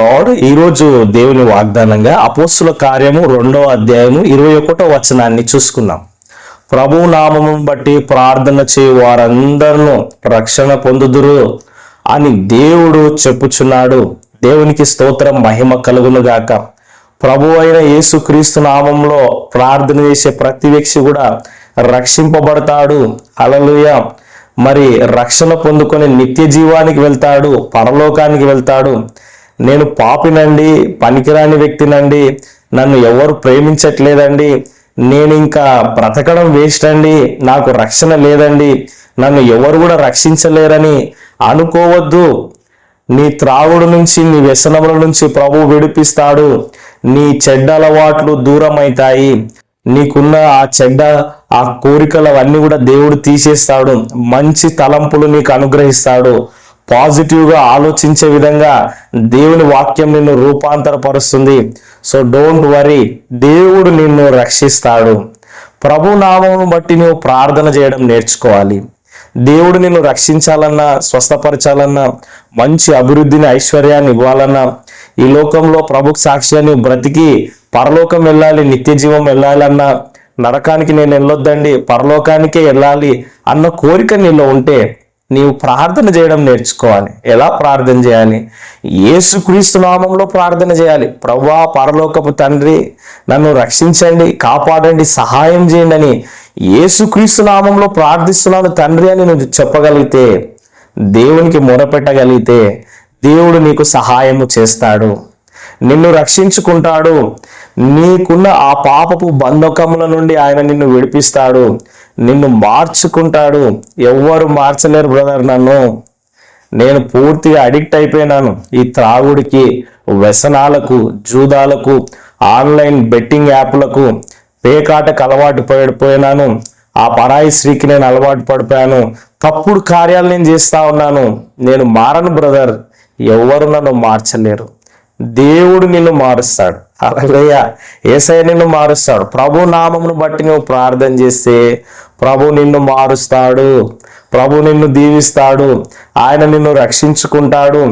Lord ఈరోజు దేవుని వాగ్దానంగా అపోస్తుల కార్యము రెండవ అధ్యాయము ఇరవై ఒకటో వచనాన్ని చూసుకున్నాం. ప్రభు నామము బట్టి ప్రార్థన చేయు వారందరూ రక్షణ పొందుదురు అని దేవుడు చెప్పుచున్నాడు. దేవునికి స్తోత్రం మహిమ కలుగును గాక. ప్రభు అయిన యేసుక్రీస్తు నామంలో ప్రార్థన చేసే ప్రతి వ్యక్తి కూడా రక్షింపబడతాడు. అలలుయ మరి రక్షణ పొందుకొని నిత్య జీవానికి వెళ్తాడు పరలోకానికి వెళ్తాడు. నేను పాపినండి పనికిరాని వ్యక్తినండి నన్ను ఎవరు ప్రేమించట్లేదండి నేను ఇంకా బ్రతకడం వేస్ట్ అండి నాకు రక్షణ లేదండి నన్ను ఎవరు కూడా రక్షించలేరని అనుకోవద్దు. నీ త్రాగుడు నుంచి నీ వ్యసనముల నుంచి ప్రభు విడిపిస్తాడు. నీ చెడ్డ అలవాట్లు దూరమవుతాయి నీకున్న ఆ చెడ్డ ఆ కోరికలు అవన్నీ కూడా దేవుడు తీసేస్తాడు. మంచి తలంపులు నీకు అనుగ్రహిస్తాడు. పాజిటివ్గా ఆలోచించే విధంగా దేవుని వాక్యం నిన్ను రూపాంతరపరుస్తుంది. సో డోంట్ వరీ దేవుడు నిన్ను రక్షిస్తాడు. ప్రభు నామమును బట్టి నువ్వు ప్రార్థన చేయడం నేర్చుకోవాలి. దేవుడు నిన్ను రక్షించాలన్నా స్వస్థపరచాలన్నా మంచి అభివృద్ధిని ఐశ్వర్యాన్ని ఇవ్వాలన్నా ఈ లోకంలో ప్రభుకు సాక్ష్యాన్ని బ్రతికి పరలోకం వెళ్ళాలి నిత్య జీవం వెళ్ళాలన్నా నరకానికి నేను వెళ్ళొద్దండి పరలోకానికే వెళ్ళాలి అన్న కోరిక నీలో ఉంటే నీవు ప్రార్థన చేయడం నేర్చుకోవాలి. ఎలా ప్రార్థన చేయాలి? ఏసుక్రీస్తు నామంలో ప్రార్థన చేయాలి. ప్రవ్వా పరలోకపు తండ్రి నన్ను రక్షించండి కాపాడండి సహాయం చేయండి అని ఏసుక్రీస్తు నామంలో ప్రార్థిస్తున్నాను తండ్రి అని నువ్వు చెప్పగలిగితే దేవునికి మొరపెట్టగలిగితే దేవుడు నీకు సహాయము చేస్తాడు. నిన్ను రక్షించుకుంటాడు. నీకున్న ఆ పాపపు బంధకముల నుండి ఆయన నిన్ను విడిపిస్తాడు. నిన్ను మార్చుకుంటాడు. ఎవ్వరు మార్చలేరు బ్రదర్ నన్ను. నేను పూర్తిగా అడిక్ట్ అయిపోయినాను. ఈ త్రాగుడికి వ్యసనాలకు జూదాలకు ఆన్లైన్ బెట్టింగ్ యాప్లకు పేకాటకు అలవాటు పడిపోయినాను ఆ పరాయి స్త్రీకి నేను అలవాటు పడిపోయాను. తప్పుడు కార్యాలు నేను చేస్తా ఉన్నాను. నేను మారను బ్రదర్. ఎవరు నన్ను మార్చలేరు. దేవుడు నిన్ను మారుస్తాడు. అలగయ్య ఏసయ్య నిన్ను మారుస్తాడు. ప్రభు నామమును బట్టి నువ్వు ప్రార్థన చేస్తే ప్రభు నిన్ను మారుస్తాడు. ప్రభు నిన్ను దీవిస్తాడు. ఆయన నిన్ను రక్షించుకుంటాడు.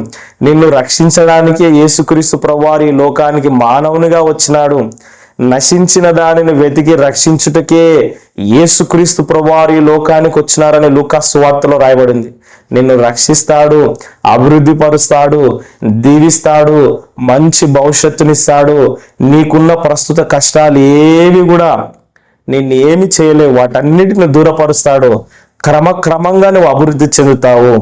నిన్ను రక్షించడానికే యేసుక్రీస్తు ప్రభువారు ఈ లోకానికి మానవునిగా వచ్చినాడు. నశించిన దానిని వెతికి రక్షించుటకే యేసుక్రీస్తు ప్రభువారు ఈ లోకానికి వచ్చినారని లూకాస్ వార్తలో రాయబడింది. నిన్ను రక్షిస్తాడు అభివృద్ధి పరుస్తాడు దీవిస్తాడు మంచి భవిష్యత్తునిస్తాడు. నీకున్న ప్రస్తుత కష్టాలు ఏవి కూడా నిన్ను ఏమి చేయలేవు. వాటన్నిటిని దూరపరుస్తాడు. క్రమక్రమంగా నువ్వు అభివృద్ధి చెందుతావు.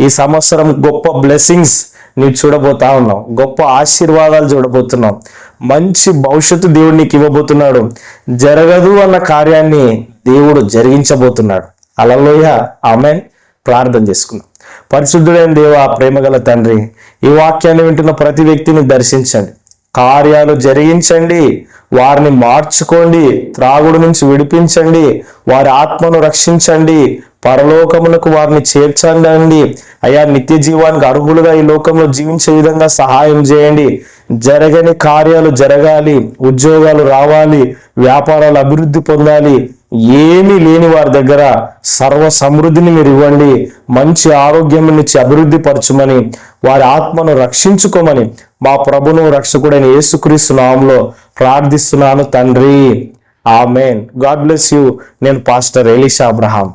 ఈ సంవత్సరం గొప్ప బ్లెస్సింగ్స్ నీవు చూడబోతా ఉన్నావు గొప్ప ఆశీర్వాదాలు చూడబోతున్నావు మంచి భవిష్యత్తు దేవుడు నీకు ఇవ్వబోతున్నాడు. జరగదు అన్న కార్యాన్ని దేవుడు జరిగించబోతున్నాడు. అలలోయ ఆమె ప్రార్థన చేసుకున్నాం. పరిశుద్ధుడైన దేవ ప్రేమగల తండ్రి ఈ వాక్యాన్ని వింటున్న ప్రతి వ్యక్తిని దర్శించండి. కార్యాలు జరిగించండి. వారిని మార్చుకోండి. త్రాగుడు నుంచి విడిపించండి. వారి ఆత్మను రక్షించండి. పరలోకమునకు వారిని చేర్చండి అయా నిత్య జీవానికి అర్హులుగా ఈ లోకంలో జీవించే విధంగా సహాయం చేయండి. జరగని కార్యాలు జరగాలి. ఉద్యోగాలు రావాలి. వ్యాపారాలు అభివృద్ధి పొందాలి. ఏమీ లేని వారి దగ్గర సర్వ సమృద్ధిని మీరు ఇవ్వండి మంచి ఆరోగ్యం నుంచి అభివృద్ధి పరచమని వారి ఆత్మను రక్షించుకోమని మా ప్రభును రక్షకుడైన యేసుక్రీస్తు నామంలో ప్రార్థిస్తున్నాను తండ్రి. ఆమెన్. God bless you. నేను పాస్టర్ ఎలీషా అబ్రహాం.